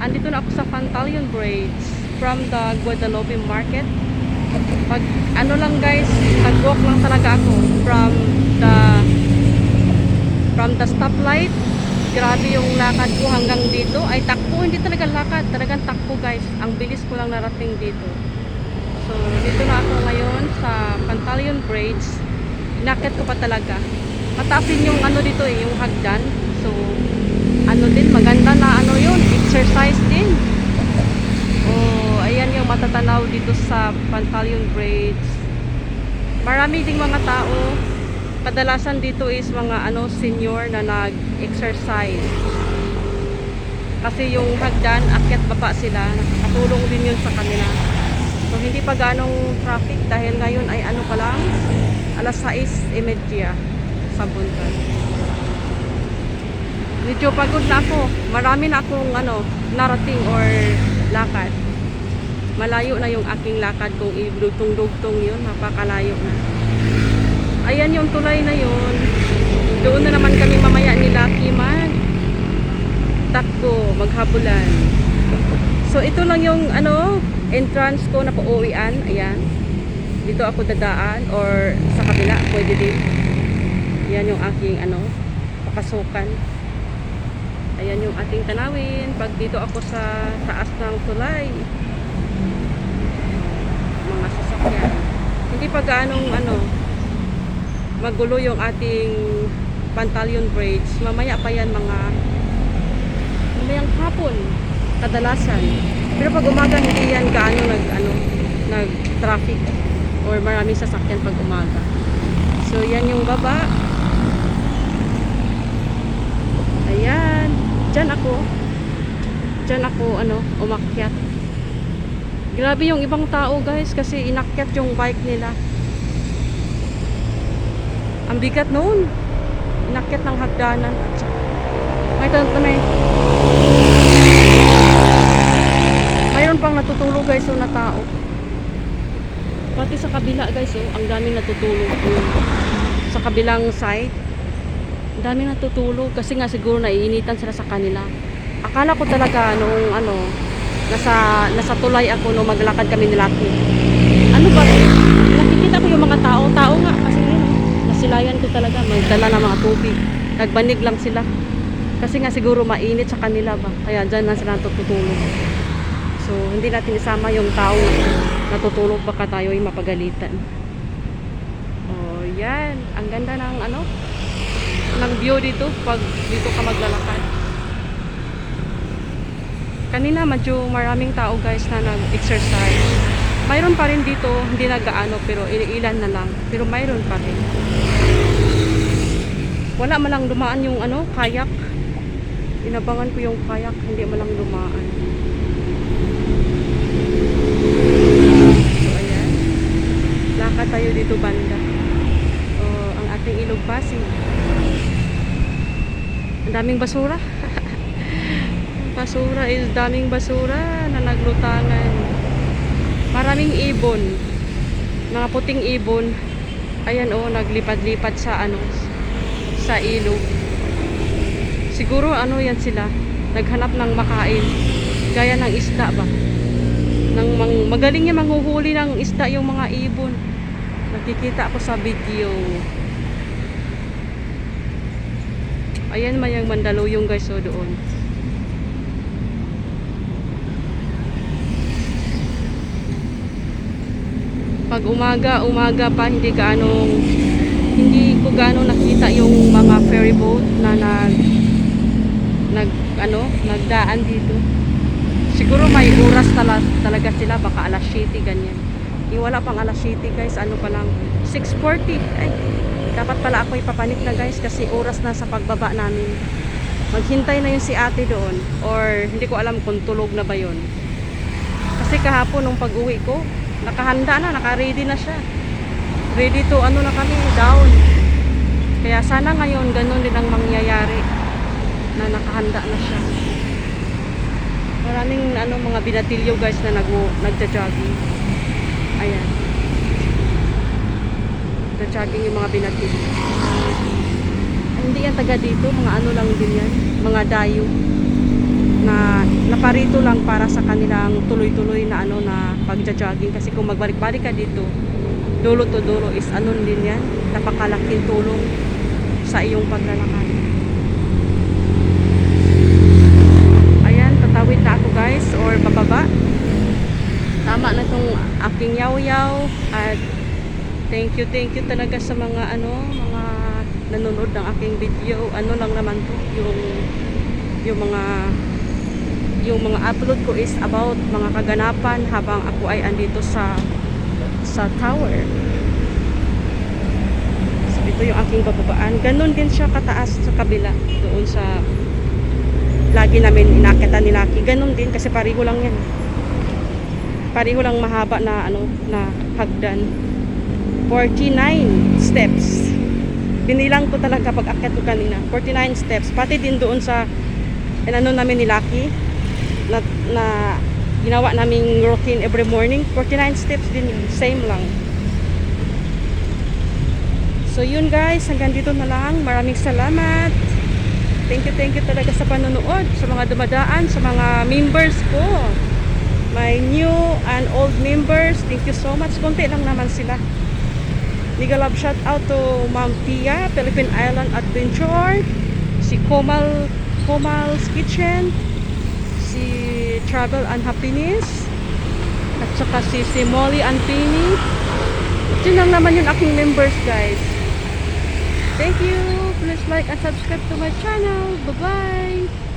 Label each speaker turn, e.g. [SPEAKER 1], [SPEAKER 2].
[SPEAKER 1] andito na ako sa Pantaleon Bridge from the Guadalupe Market. Pag ano lang guys, nag-walk lang talaga ako from the from the stoplight. Grabe yung lakad ko hanggang dito. Ay takbo, hindi talaga lakad, talagang takbo guys. Ang bilis ko lang narating dito. So, dito na ako ngayon sa Pantaleon Bridge. Inakit ko pa talaga. Mataas din yung ano dito eh, yung hagdan. So, ano din, maganda na ano yun, exercise din. Oh, ayan yung matatanaw dito sa Pantaleon Bridge. Marami ding mga tao. Kadalasan dito is mga ano senior na nag-exercise. Kasi yung hagdan, akyat baba sila, nakakatulong din yun sa kanila. So, hindi pa ganong traffic dahil ngayon ay ano pa lang, alas 6.30 sa Buntan. Medyo pagod na ako. Marami na akong ano, narating or lakad. Malayo na yung aking lakad kung idugtong-dugtong yun. Napakalayo na. Ayan yung tulay na yun. Doon na naman kami mamaya ni Lucky mag takbo, maghabulan. So ito lang yung ano, entrance ko na pauwian. Ayan. Dito ako dadaan or sa kabila, pwede din. Yan yung aking ano, papasukan. Ayan yung ating tanawin. Pag dito ako sa taas ng tulay, mga sasakyan. Hindi pa gaanong ano, magulo yung ating Pantaleon Bridge. Mamaya pa yan mga mamayang hapon kadalasan. Pero pag umaga hindi yan gaano nag ano nag traffic or maraming sasakyan pag umaga. So yan yung baba. Ayan. Diyan ako. Diyan ako ano umakyat. Grabe yung ibang tao guys kasi inakyat yung bike nila. Ang bigat noon. Inakyat ng hagdanan. May tanto may Mayroon pang natutulog guys so na tao. Pati sa kabila guys oh, ang daming natutulog. Sa kabilang side. Ang daming natutulog kasi nga siguro naiinitan sila sa kanila. Akala ko talaga nung ano, nasa nasa tulay ako nung maglakad kami ni Lucky. Ano ba? Nakikita ko yung mga tao, tao nga kasi yun, nasilayan ko talaga, magdala ng mga tubig. Nagbanig lang sila. Kasi nga siguro mainit sa kanila ba. Kaya dyan na sila natutulog. So, hindi natin isama yung tao na natutulog baka tayo ay mapagalitan. Oh, yan. Ang ganda ng ano, ng view dito pag dito ka maglalakad. Kanina medyo maraming tao guys na nag-exercise. Mayroon pa rin dito, hindi nagaano pero ilan na lang. Pero mayroon pa rin. Wala malang dumaan yung ano, kayak. Inabangan ko yung kayak, hindi malang dumaan. So, ayan. Lakad tayo dito banda. O, ang ating ilog pasig. Daming basura. basura is daming basura na naglutangan. Maraming ibon. Mga puting ibon. Ayan o, naglipad-lipad sa ano, sa ilog. Siguro ano yan sila, naghanap ng makain. Gaya ng isda ba? Nang magaling yan manghuhuli ng isda yung mga ibon. Nakikita ako sa video. Ayan man yung Mandaluyong guys o doon. Pag umaga, umaga pa hindi gaanong hindi ko gaano nakita yung mga ferry boat na nag nag ano, nagdaan dito. Siguro may oras tala, talaga sila baka alas 7 ganyan. Yung wala pang alas 7 guys, ano pa lang 6:40. Ay, dapat pala ako ipapanik na guys kasi oras na sa pagbaba namin. Maghintay na yun si ate doon or hindi ko alam kung tulog na ba yun. Kasi kahapon nung pag-uwi ko, nakahanda na, naka-ready na siya. Ready to ano na kami, down. Kaya sana ngayon ganun din ang mangyayari na nakahanda na siya. Maraming ano mga binatilyo guys na nag nagja-jogging. Ayan. Nagja-jogging yung mga binatilyo. Ay, hindi yan taga dito, mga ano lang din yan, mga dayo. na naparito lang para sa kanilang tuloy-tuloy na ano na pagja-jogging kasi kung magbalik-balik ka dito dulo to dulo is ano din yan napakalaking tulong sa iyong paglalakad ayan tatawid na ako guys or bababa tama na tong aking yaw-yaw at thank you thank you talaga sa mga ano mga nanonood ng aking video. Ano lang naman to yung yung mga yung mga upload ko is about mga kaganapan habang ako ay andito sa sa tower. So ito yung aking bababaan. Ganun din siya kataas sa kabila doon sa lagi namin inakita ni Lucky. Ganun din kasi pareho lang yan. Pareho lang mahaba na ano na hagdan 49 steps. Binilang ko talaga pag akyat ko kanina. 49 steps. Pati din doon sa inano namin ni Lucky na, na ginawa naming routine every morning 49 steps din yun. Same lang. So yun guys hanggang dito na lang. Maraming salamat. Thank you thank you talaga sa panonood sa mga dumadaan sa mga members ko. My new and old members thank you so much. Konti lang naman sila Love shout out to Ma'am Pia, Philippine Island Adventure, si Komal Komal's Kitchen, si Travel and Happiness, at saka si, si Molly Penny. Yun lang naman yung aking members guys. Thank you. Please like and subscribe to my channel. Bye-bye.